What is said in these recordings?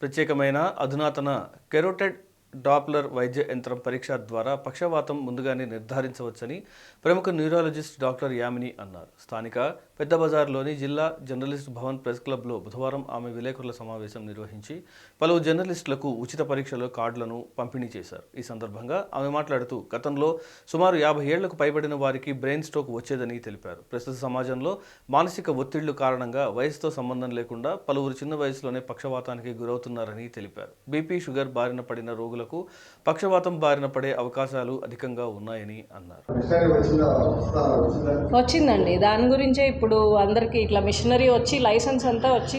ప్రత్యేకమైన అధునాతన carotid Doppler వైద్య యంత్రం పరీక్ష ద్వారా పక్షవాతం ముందుగానే నిర్ధారించవచ్చని ప్రముఖ న్యూరాలజిస్ట్ డాక్టర్ యామిని అన్నారు. స్థానిక పెద్ద బజార్లోని జిల్లా జర్నలిస్ట్ భవన్ ప్రెస్ క్లబ్లో బుధవారం ఆమె విలేకరుల సమావేశం నిర్వహించి పలువురు జర్నలిస్టులకు ఉచిత పరీక్షల కార్డులను పంపిణీ చేశారు. ఈ సందర్భంగా ఆమె మాట్లాడుతూ గతంలో సుమారు యాభై ఏళ్ళకు పైబడిన వారికి బ్రెయిన్ స్ట్రోక్ వచ్చేదని తెలిపారు. ప్రస్తుత సమాజంలో మానసిక ఒత్తిళ్ళు కారణంగా వయసుతో సంబంధం లేకుండా పలువురు చిన్న వయసులోనే పక్షవాతానికి గురవుతున్నారని తెలిపారు. బీపీ షుగర్ బారిన పడిన రోగులకు పక్షవాతం బారిన పడే అవకాశాలు అధికంగా ఉన్నాయని అన్నారు. మిషనరీ వచ్చిందా? వస్తా వచ్చిందా? వచ్చిందండి. దాని గురించే ఇప్పుడు అందరికీ ఇట్లా మిషనరీ వచ్చి లైసెన్స్ అంతా వచ్చి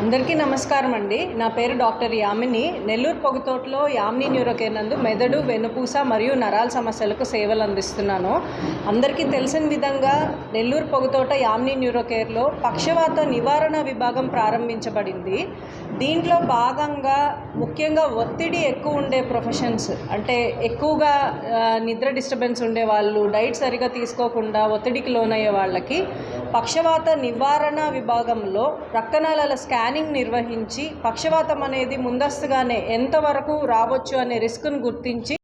అందరికీ నమస్కారం అండి. నా పేరు డాక్టర్ యామిని. నెల్లూరు పొగతోటలో యామిని న్యూరోకేర్ నందు మెదడు వెన్నుపూస మరియు నరాల సమస్యలకు సేవలు అందిస్తున్నాను. అందరికీ తెలిసిన విధంగా నెల్లూరు పొగతోట యామిని న్యూరోకేర్లో పక్షవాత నివారణ విభాగం ప్రారంభించబడింది. దీంట్లో భాగంగా ముఖ్యంగా ఒత్తిడి ఎక్కువ ఉండే ప్రొఫెషన్స్ అంటే ఎక్కువగా నిద్ర డిస్టర్బెన్స్ ఉండే వాళ్ళు డైట్ సరిగా తీసుకోకుండా ఒత్తిడికి లోనయ్యే వాళ్ళకి పక్షవాత నివారణ విభాగంలో రక్తనాళాల స్కానింగ్ నిర్వహించి పక్షవాతం అనేది ముందస్తుగానే ఎంతవరకు రావచ్చు అనే రిస్క్ను గుర్తించి